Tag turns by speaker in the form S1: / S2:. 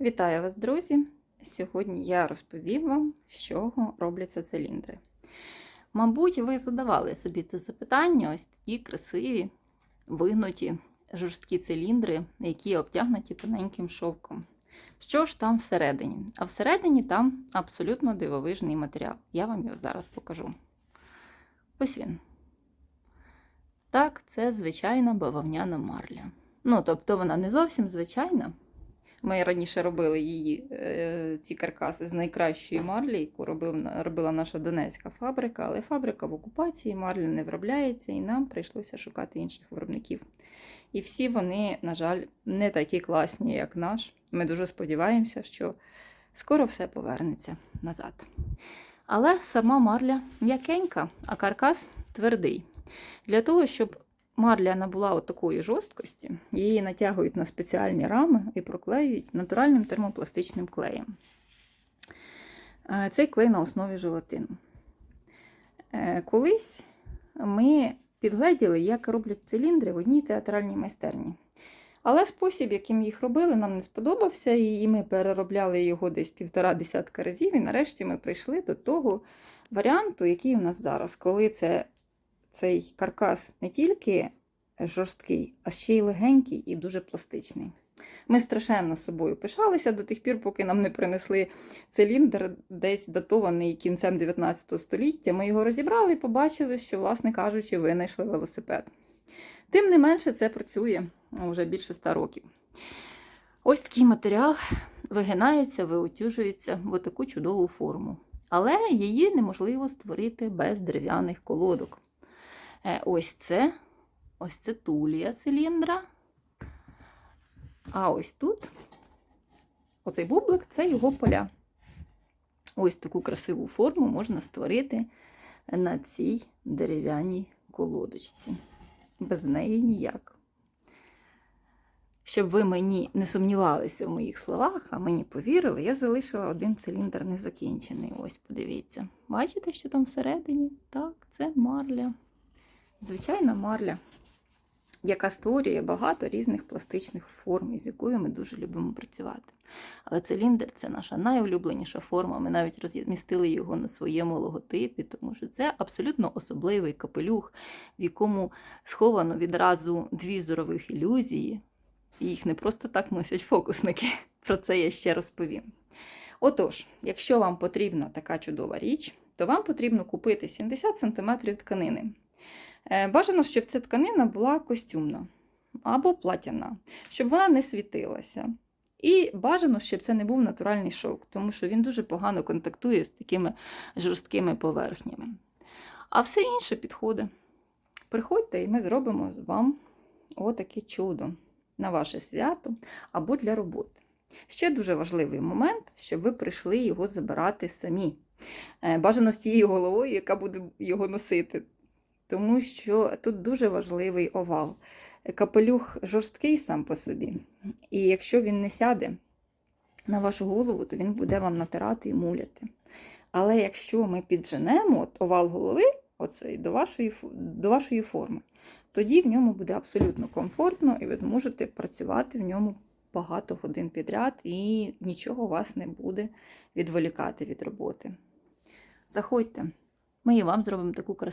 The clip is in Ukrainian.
S1: Вітаю вас, друзі! Сьогодні я розповім вам, з чого робляться циліндри. Мабуть, ви задавали собі це запитання: ось такі красиві, вигнуті, жорсткі циліндри, які обтягнуті тоненьким шовком. Що ж там всередині? А всередині там абсолютно дивовижний матеріал. Я вам його зараз покажу. Ось він. Так, це звичайна бавовняна марля. Ну, тобто вона не зовсім звичайна. Ми раніше робили її, е, ці каркаси з найкращої марлі, яку робила наша донецька фабрика, але фабрика в окупації, марля не виробляється, і нам прийшлося шукати інших виробників. І всі вони, на жаль, не такі класні, як наш. Ми дуже сподіваємося, що скоро все повернеться назад. Але сама марля м'якенька, а каркас твердий. Для того, щоб марля набула от такої жорсткості, її натягують на спеціальні рами і проклеюють натуральним термопластичним клеєм. Е, Цей клей на основі желатину. Е, Колись ми підгледіли, як роблять циліндри в одній театральній майстерні. Але спосіб, яким їх робили, нам не сподобався, і ми переробляли його десь півтора десятка разів. І нарешті ми прийшли до того варіанту, який у нас зараз, коли це цей каркас не тільки жорсткий, а ще й легенький і дуже пластичний. Ми страшенно собою пишалися до тих пір, поки нам не принесли циліндр, десь датований кінцем 19 століття. Ми його розібрали і побачили, що, власне кажучи, винайшли велосипед. Тим не менше, це працює вже більше 100 років. Ось такий матеріал вигинається, виутюжується в таку чудову форму. Але її неможливо створити без дерев'яних колодок. Е, Ось це, ось це тулія циліндра. А ось тут, оцей бублик, це його поля. Ось таку красиву форму можна створити на цій дерев'яній колодочці. Без неї ніяк. Щоб ви мені не сумнівалися в моїх словах, а мені повірили, я залишила один циліндр незакінчений. Ось, подивіться. Бачите, що там всередині? Так, це марля. Звичайна марля, яка створює багато різних пластичних форм, із якою ми дуже любимо працювати. Але циліндр це наша найулюбленіша форма. Ми навіть розмістили його на своєму логотипі, тому що це абсолютно особливий капелюх, в якому сховано відразу дві зорових ілюзії. І їх не просто так носять фокусники. Про це я ще розповім. Отож, якщо вам потрібна така чудова річ, то вам потрібно купити 70 см тканини. Е, Бажано, щоб ця тканина була костюмна або платяна, щоб вона не світилася. І бажано, щоб це не був натуральний шовк, тому що він дуже погано контактує з такими жорсткими поверхнями. А все інше підходить. Приходьте, і ми зробимо з вам отаке чудо на ваше свято або для роботи. Ще дуже важливий момент, щоб ви прийшли його забирати самі. Е, Бажано з тією головою, яка буде його носити. Тому що тут дуже важливий овал. Капелюх жорсткий сам по собі. І якщо він не сяде на вашу голову, то він буде вам натирати і муляти. Але якщо ми підженемо от овал голови оцей, до, вашої, до вашої форми, тоді в ньому буде абсолютно комфортно, і ви зможете працювати в ньому багато годин підряд, і нічого вас не буде відволікати від роботи. Заходьте, ми і вам зробимо таку красу.